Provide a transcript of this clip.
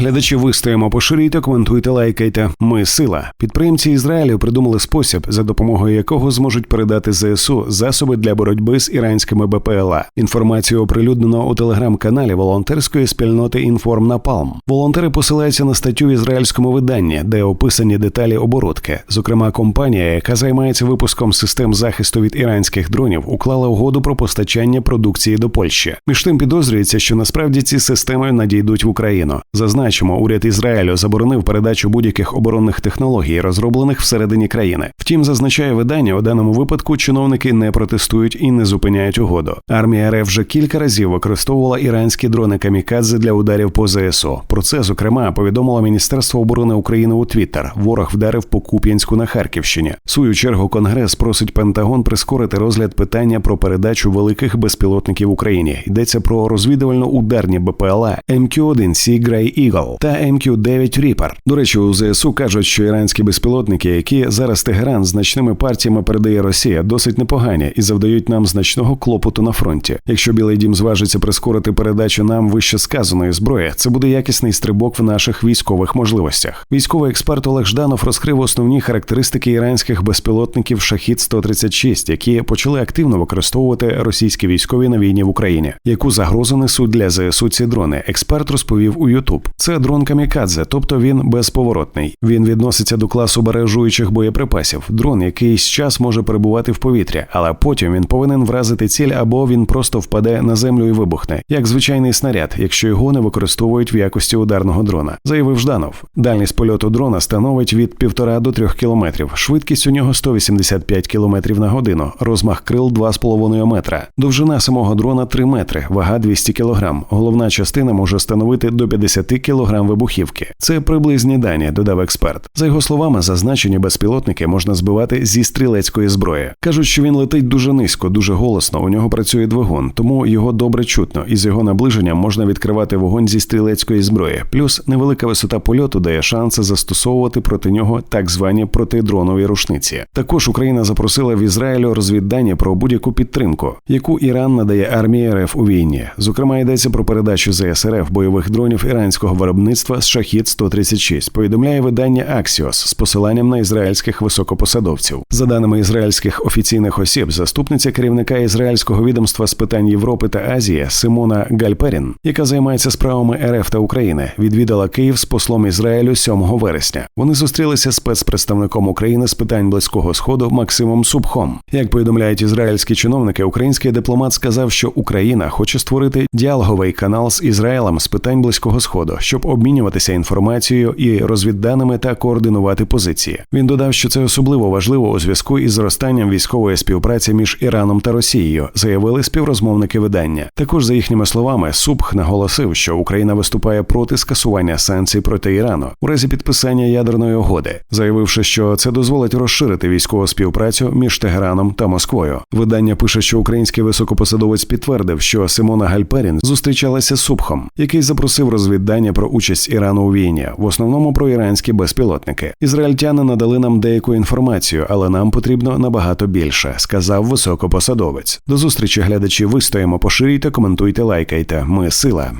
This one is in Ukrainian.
Глядачі вистоїмо, поширюйте, коментуйте, лайкайте. Ми сила. Підприємці Ізраїлю придумали спосіб, за допомогою якого зможуть передати ЗСУ засоби для боротьби з іранськими БПЛА. Інформацію оприлюднено у телеграм-каналі волонтерської спільноти Інформ Напалм. Волонтери посилаються на статтю в ізраїльському виданні, де описані деталі оборудки. Зокрема, компанія, яка займається випуском систем захисту від іранських дронів, уклала угоду про постачання продукції до Польщі. Між тим підозрюється, що насправді ці системи надійдуть в Україну. Зазначимо, уряд Ізраїлю заборонив передачу будь-яких оборонних технологій, розроблених всередині країни. Втім, зазначає видання, у даному випадку чиновники не протестують і не зупиняють угоду. Армія РФ вже кілька разів використовувала іранські дрони камікадзе для ударів по ЗСУ. Про це зокрема повідомило Міністерство оборони України у Твіттер. Ворог вдарив по Куп'янську на Харківщині. Свою чергу Конгрес просить Пентагон прискорити розгляд питання про передачу великих безпілотників Україні. Йдеться про розвідувально-ударні БПЛА МК-1 Sea Grey Eagle та МК-9 Reaper. До речі, у ЗСУ кажуть, що іранські безпілотники, які зараз Тегеран значними партіями передає Росія, досить непогані і завдають нам значного клопоту на фронті. Якщо Білий Дім зважиться прискорити передачу нам вище сказаної зброї, це буде якісний стрибок в наших військових можливостях. Військовий експерт Олег Жданов розкрив основні характеристики іранських безпілотників Шахід 136 які почали активно використовувати російські військові на війні в Україні. Яку загрозу несуть для ЗСУ ці дрони? Експерт розповів у Ютуб. Це дрон камікадзе, тобто він безповоротний. Він відноситься до класу бережуючих боєприпасів. Дрон якийсь час може перебувати в повітря, але потім він повинен вразити ціль або він просто впаде на землю і вибухне, як звичайний снаряд, якщо його не використовують в якості ударного дрона, заявив Жданов. Дальність польоту дрона становить від 1,5 до 3 кілометрів. Швидкість у нього 185 кілометрів на годину, розмах крил 2,5 метра, довжина самого дрона 3 метри, вага 200 кілограм. Головна частина може становити до 50 кілограм вибухівки. Це приблизні дані, додав експерт. За його словами, зазначені безпілотники можна збивати зі стрілецької зброї. кажуть, що він летить дуже низько, дуже голосно. У нього працює двигун, тому його добре чутно, і з його наближенням можна відкривати вогонь зі стрілецької зброї. Плюс невелика висота польоту дає шанси застосовувати проти нього так звані протидронові рушниці. Також Україна запросила в Ізраїлю розвіддані про будь-яку підтримку, яку Іран надає армії РФ у війні. Зокрема, йдеться про передачу ЗСРФ бойових дронів іранського виробництва з шахід 136 Повідомляє видання Axios з посиланням на ізраїльських високопосадовців. За даними ізраїльських офіційних осіб, заступниця керівника ізраїльського відомства з питань Європи та Азії Симона Гальперін, яка займається справами РФ та України, відвідала Київ з послом Ізраїлю 7 вересня. Вони зустрілися з спецпредставником України з питань близького сходу Максимом Субхом. Як повідомляють ізраїльські чиновники, український дипломат сказав, що Україна хоче створити діалоговий канал з Ізраїлем з питань близького сходу, щоб обмінюватися інформацією і розвідданими та координувати позиції. Він додав, що це особливо важливо у зв'язку із зростанням військової співпраці між Іраном та Росією, заявили співрозмовники видання. Також за їхніми словами, Субх наголосив, що Україна виступає проти скасування санкцій проти Ірану у разі підписання ядерної угоди, заявивши, що це дозволить розширити військову співпрацю між Тегераном та Москвою. Видання пише, що український високопосадовець підтвердив, що Симона Гальперін зустрічалася з Субхом, який запросив розвіддання про участь Ірану у війні, в основному про іранські безпілотники. Ізраїльтяни надали нам деяку інформацію, але нам потрібно набагато більше, сказав високопосадовець. До зустрічі глядачі. Вистоїмо, поширюйте, коментуйте, лайкайте. Ми сила.